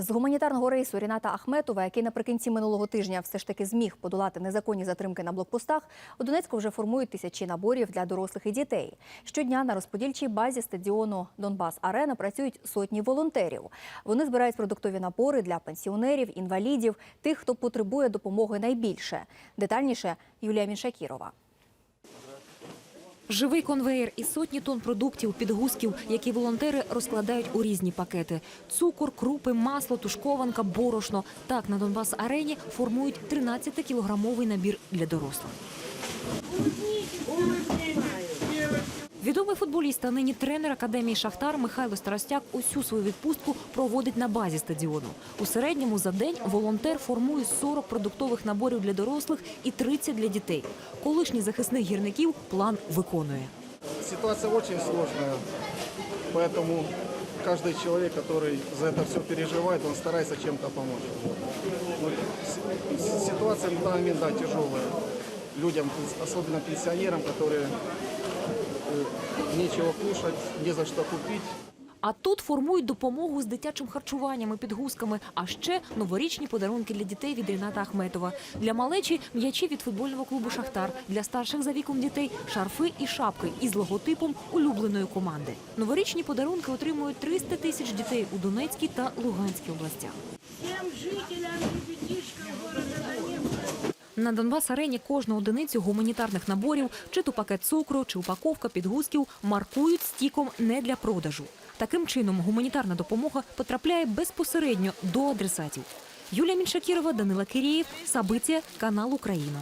З гуманітарного рейсу Ріната Ахметова, який наприкінці минулого тижня все ж таки зміг подолати незаконні затримки на блокпостах, у Донецьку вже формують тисячі наборів для дорослих і дітей. Щодня на розподільчій базі стадіону Донбас Арена працюють сотні волонтерів. Вони збирають продуктові набори для пенсіонерів, інвалідів, тих, хто потребує допомоги найбільше. Детальніше Юлія Міншакірова. Живий конвеєр і сотні тонн продуктів, підгузків, які волонтери розкладають у різні пакети: цукор, крупи, масло, тушкованка, борошно. Так на Донбас арені формують 13-кілограмовий набір для дорослих. Відомий футболіст, а нині тренер академії Шахтар Михайло Старостяк усю свою відпустку проводить на базі стадіону. У середньому за день волонтер формує 40 продуктових наборів для дорослих і 30 для дітей. Колишній захисник гірників план виконує. Ситуация очень сложная, поэтому каждый человек, который за это все переживает, он старается чем-то помочь. Вот. Ну, с- Ситуация на данный момент, да, тяжелая. Людям, особенно пенсионерам, которые э, нечего кушать, не за что купить. А тут формують допомогу з дитячим харчуванням і підгузками, а ще новорічні подарунки для дітей від Ріната Ахметова. Для малечі м'ячі від футбольного клубу Шахтар, для старших за віком дітей шарфи і шапки із логотипом улюбленої команди. Новорічні подарунки отримують 300 тисяч дітей у Донецькій та Луганській областях. всем жителям города Донецка. На Донбас арені кожну одиницю гуманітарних наборів, чи то пакет цукру, чи упаковка підгузків маркують стіком не для продажу. Таким чином гуманітарна допомога потрапляє безпосередньо до адресатів. Юлія Міншакірова, Данила Кирієв, Сабиція, канал Україна.